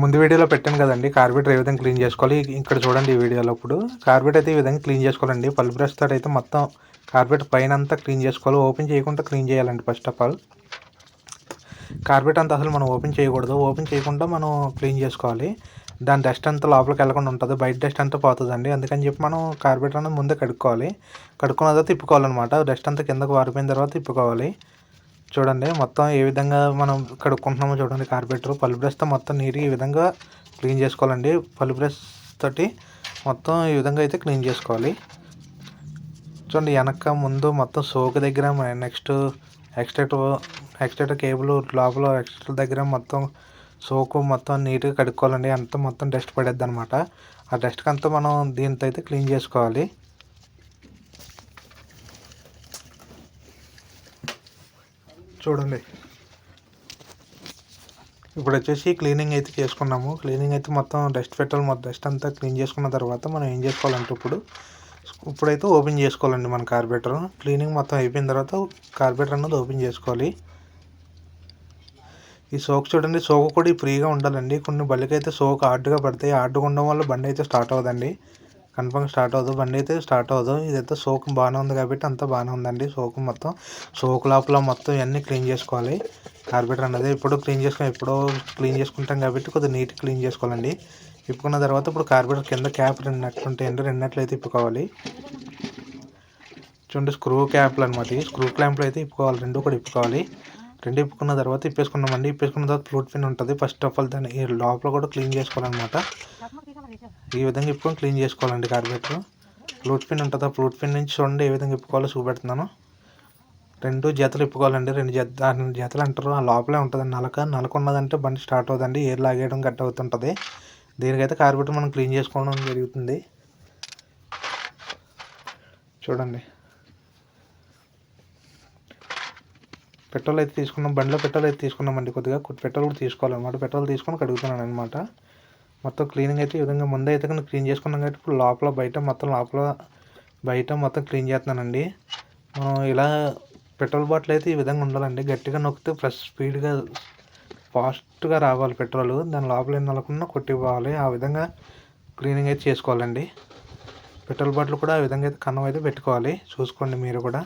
ముందు వీడియోలో పెట్టాను కదండి. కార్బెట్ ఏ విధంగా క్లీన్ చేసుకోవాలి? ఇక్కడ చూడండి ఈ వీడియోలో ఇప్పుడు. కార్బెట్ అయితే ఈ విధంగా క్లీన్ చేసుకోవాలండి. పల్ బ్రష్ తోటి అయితే మొత్తం కార్బెట్ పైన అంతా క్లీన్ చేసుకోవాలి. ఓపెన్ చేయకుండా క్లీన్ చేయాలండి ఫస్ట్ ఆఫ్ ఆల్. కార్బెట్ అంతా అసలు మనం ఓపెన్ చేయకూడదు. ఓపెన్ చేయకుండా మనం క్లీన్ చేసుకోవాలి. దాని డస్ట్ అంతా లోపలికి వెళ్ళకుండా ఉంటుంది. బయట డస్ట్ అంతా పోతుందండి. అందుకని చెప్పి మనం కార్బెట్ అనేది ముందే కడుక్కోవాలి. కడుక్కున్న తర్వాత తిప్పుకోవాలన్నమాట. డస్ట్ అంతా కిందకు వారిపోయిన తర్వాత తిప్పుకోవాలి. చూడండి మొత్తం ఏ విధంగా మనం కడుక్కుంటున్నామో చూడండి కార్పెటర్. పల్లు బ్రష్తో మొత్తం నీట్గా ఈ విధంగా క్లీన్ చేసుకోవాలండి. పల్లు బ్రష్ తోటి మొత్తం ఈ విధంగా అయితే క్లీన్ చేసుకోవాలి. చూడండి వెనక ముందు మొత్తం సోకు దగ్గర నెక్స్ట్ ఎక్స్ట్రాక్టర్ ఎక్స్ట్రాక్టర్ కేబుల్ లోపల ఎక్స్ట్రాక్టర్ దగ్గర మొత్తం సోకు మొత్తం నీట్గా కడుక్కోవాలండి. అంతా మొత్తం డస్ట్ పడేద్ది అనమాట ఆ డస్ట్కి అంతా మనం దీంతో అయితే క్లీన్ చేసుకోవాలి. చూడండి. ఇప్పుడు వచ్చేసి క్లీనింగ్ అయితే చేసుకున్నాము. క్లీనింగ్ అయితే మొత్తం డస్ట్ పెట్టాలి. మొత్తం డస్ట్ అంతా క్లీన్ చేసుకున్న తర్వాత మనం ఏం చేసుకోవాలంటే ఇప్పుడు ఇప్పుడైతే ఓపెన్ చేసుకోవాలండి మన కార్బేటర్ క్లీనింగ్ మొత్తం అయిపోయిన తర్వాత కార్బేటర్ అన్నది ఓపెన్ చేసుకోవాలి. ఈ సోక్ చూడండి సోకు కూడా ఫ్రీగా ఉండాలండి. కొన్ని బళ్ళకైతే సోకు హార్డ్గా పడతాయి. హార్డ్గా ఉండడం వల్ల బండి అయితే స్టార్ట్ అవ్వదండి. కన్ఫర్మ్ స్టార్ట్ అవ్వదు బండి అయితే స్టార్ట్ అవ్వదు ఇదైతే సోకు బాగానే ఉంది కాబట్టి అంతా బాగానే ఉందండి. సోకు మొత్తం సోకు లోపల మొత్తం ఇవన్నీ క్లీన్ చేసుకోవాలి. కార్బెటర్ అన్నది ఎప్పుడో క్లీన్ చేసుకుని ఎప్పుడో క్లీన్ చేసుకుంటాం కాబట్టి కొద్దిగా నీట్ క్లీన్ చేసుకోవాలండి. ఇప్పుకున్న తర్వాత ఇప్పుడు కార్బెటర్ కింద క్యాప్ రెండు నట్లు ఉంటాయండి రెండు నట్లు అయితే ఇప్పుకోవాలి. చూడండి స్క్రూ క్యాప్లు అనమాట స్క్రూ క్లాంప్లు అయితే ఇప్పుకోవాలి. రెండు కూడా ఇప్పుకోవాలి. రెండు ఇప్పుకున్న తర్వాత ఇప్పేసుకున్నామండి. ఇప్పేసుకున్న తర్వాత ఫ్లూట్ పిన్ ఉంటుంది. ఫస్ట్ ఆఫ్ ఆల్ దాన్ని లోపల కూడా క్లీన్ చేసుకోవాలన్నమాట. ఈ విధంగా ఇప్పుకొని క్లీన్ చేసుకోవాలండి కార్బేటర్ ఫ్లూట్ పిన్ ఉంటుంది? ఆ ఫ్లూట్ పిన్ నుంచి చూడండి ఏ విధంగా ఇప్పుకోవాలో చూపెడుతున్నాను. రెండు జతలు ఇప్పుకోవాలండి. రెండు జత రెండు జతలు అంటారు. ఆ లోపలే ఉంటుందండి నలక. నలక ఉన్నదంటే బండి స్టార్ట్ అవుతుందండి. ఎయిర్ లాగేయడం గట్ట అవుతుంటుంది. దీనికైతే కార్బెట్ మనం క్లీన్ చేసుకోవడం జరుగుతుంది. చూడండి. పెట్రోల్ అయితే తీసుకున్నాం. బండిలో పెట్రోల్ అయితే తీసుకున్నామండి కొద్దిగా. పెట్రోల్ కూడా తీసుకోవాలన్నమాట పెట్రోల్ తీసుకొని కడుగుతున్నాను అనమాట మొత్తం క్లీనింగ్ అయితే ఈ విధంగా ముందే అయితే కనుక క్లీన్ చేసుకున్నాం కాబట్టి ఇప్పుడు లోపల బయట మొత్తం లోపల బయట మొత్తం క్లీన్ చేస్తున్నానండి. మనం ఇలా పెట్రోల్ బాటిల్ అయితే ఈ విధంగా ఉండాలండి. గట్టిగా నొక్కితే ఫ్రెష్ స్పీడ్గా ఫాస్ట్గా రావాలి పెట్రోల్. దాని లోపల ఏం నలకుండా కొట్టిపోవాలి ఆ విధంగా క్లీనింగ్ అయితే చేసుకోవాలండి. పెట్రోల్ బాటిల్ కూడా ఆ విధంగా అయితే కన్నం అయితే పెట్టుకోవాలి. చూసుకోండి మీరు కూడా.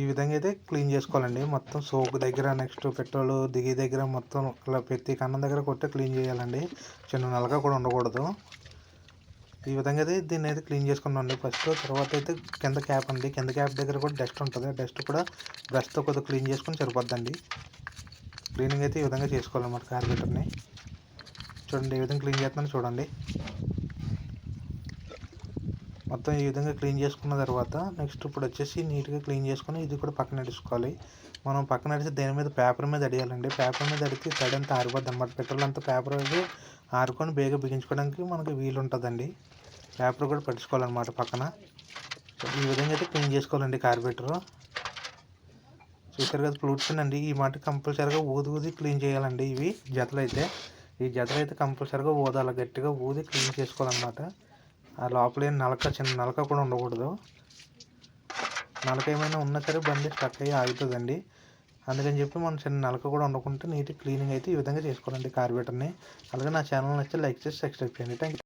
ఈ విధంగా అయితే క్లీన్ చేసుకోవాలండి. మొత్తం సోప్ దగ్గర నెక్స్ట్ పెట్రోల్ దిగి దగ్గర మొత్తం ఇలా ప్రతి కన్నం దగ్గర కొట్టి క్లీన్ చేయాలండి. చిన్న నలక కూడా ఉండకూడదు. ఈ విధంగా అయితే దీన్ని అయితే క్లీన్ చేసుకున్నాండి ఫస్ట్. తర్వాత అయితే కింద క్యాప్ అండి. కింద క్యాప్ దగ్గర కూడా డస్ట్ ఉంటుంది. డస్ట్ కూడా బ్రష్తో కొద్దిగా క్లీన్ చేసుకుని సరిపోద్దండి. క్లీనింగ్ అయితే ఈ విధంగా చేసుకోవాలన్నమాట కార్బేటర్ని. చూడండి ఏ విధంగా క్లీన్ చేస్తున్నాను చూడండి. మొత్తం ఈ విధంగా క్లీన్ చేసుకున్న తర్వాత నెక్స్ట్ ఇప్పుడు వచ్చేసి నీట్గా క్లీన్ చేసుకొని ఇది కూడా పక్కన అడుచుకోవాలి మనం పక్కన అడిచి దేని మీద పేపర్ మీద అడియాలండి పేపర్ మీద అడిగితే తడి అంతా ఆరిపోద్ది అనమాట పెట్రోల్ అంతా పేపర్ అయితే ఆరుకొని బేగా బిగించుకోవడానికి మనకి వీలు ఉంటుందండి పేపర్ కూడా పట్టించుకోవాలన్నమాట పక్కన. ఈ విధంగా అయితే క్లీన్ చేసుకోవాలండి కార్బెటర్. చూసారు కదా ఫ్లూట్స్ అండి. ఈ మాట కంపల్సరీగా ఊది ఊది క్లీన్ చేయాలండి ఇవి జతలు అయితే ఈ జతలు అయితే కంపల్సరీగా ఊదాలి. గట్టిగా ఊది క్లీన్ చేసుకోవాలన్నమాట. లోపల నలక చిన్న నలక కూడా ఉండకూడదు. నలక ఏమైనా ఉన్నా సరే బండి స్టక్ అయ్యి ఆగుతుందండి. అందుకని చెప్పి మనం చిన్న నలక కూడా ఉండకుంటే నీట్ క్లీనింగ్ అయితే ఈ విధంగా చేసుకోవాలండి కార్బేటర్ని అలాగే నా ఛానల్ నచ్చితే లైక్ చేసి సబ్స్క్రైబ్ చేయండి. థ్యాంక్